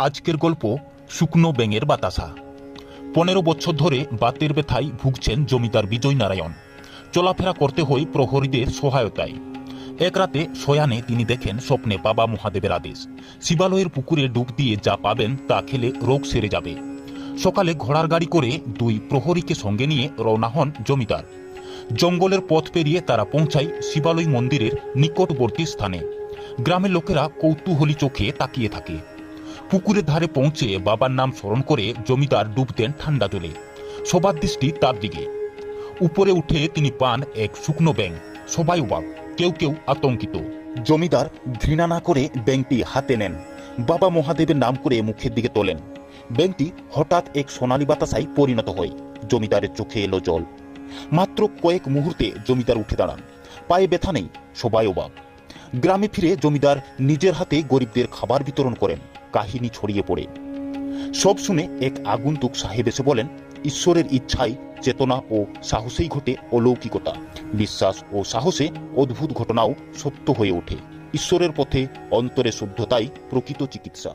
আজকের গল্প শুকনো ব্যাঙের বাতাসা। পনেরো বছর ধরে বাতের ব্যথায় ভুগছেন জমিদার বিজয় নারায়ণ। চলাফেরা করতে হয় প্রহরীদের সহায়তায়। এক রাতে শয়ানে তিনি দেখেন স্বপ্নে বাবা মহাদেবের আদেশ। শিবালয়ের পুকুরে ডুব দিয়ে যা পাবেন তা খেলে রোগ সেরে যাবে। সকালে ঘোড়ার গাড়ি করে দুই প্রহরীকে সঙ্গে নিয়ে রওনা হন জমিদার। জঙ্গলের পথ পেরিয়ে তারা পৌঁছায় শিবালয় মন্দিরের নিকটবর্তী স্থানে। গ্রামের লোকেরা কৌতূহলী চোখে তাকিয়ে থাকে। পুকুরের ধারে পৌঁছে বাবার নাম স্মরণ করে জমিদার ডুব দেন ঠান্ডা জলে। সবার দৃষ্টি তার দিকে। উপরে উঠে তিনি পান এক শুকনো ব্যাং সবাই অবাক, কেউ কেউ আতঙ্কিত। জমিদার ঘৃণা না করে ব্যাংকটি হাতে নেন। বাবা মহাদেবের নাম করে মুখের দিকে তোলেন। ব্যাংকটি হঠাৎ এক সোনালী বাতাসায় পরিণত হয়। জমিদারের চোখে এলো জল। মাত্র কয়েক মুহূর্তে জমিদার উঠে দাঁড়ান। পায়ে ব্যথা নেই, সবাই অবাক। গ্রামে ফিরে জমিদার নিজের হাতে গরিবদের খাবার বিতরণ করেন। কাহিনী ছড়িয়ে পড়ে। সব শুনে এক আগন্তুক সাহেব এসে বলেন, ঈশ্বরের ইচ্ছাই চেতনা ও সাহসেই ঘটে অলৌকিকতা। বিশ্বাস ও সাহসে অদ্ভুত ঘটনাও সত্য হয়ে ওঠে। ঈশ্বরের পথে অন্তরে শুদ্ধতাই প্রকৃত চিকিৎসা।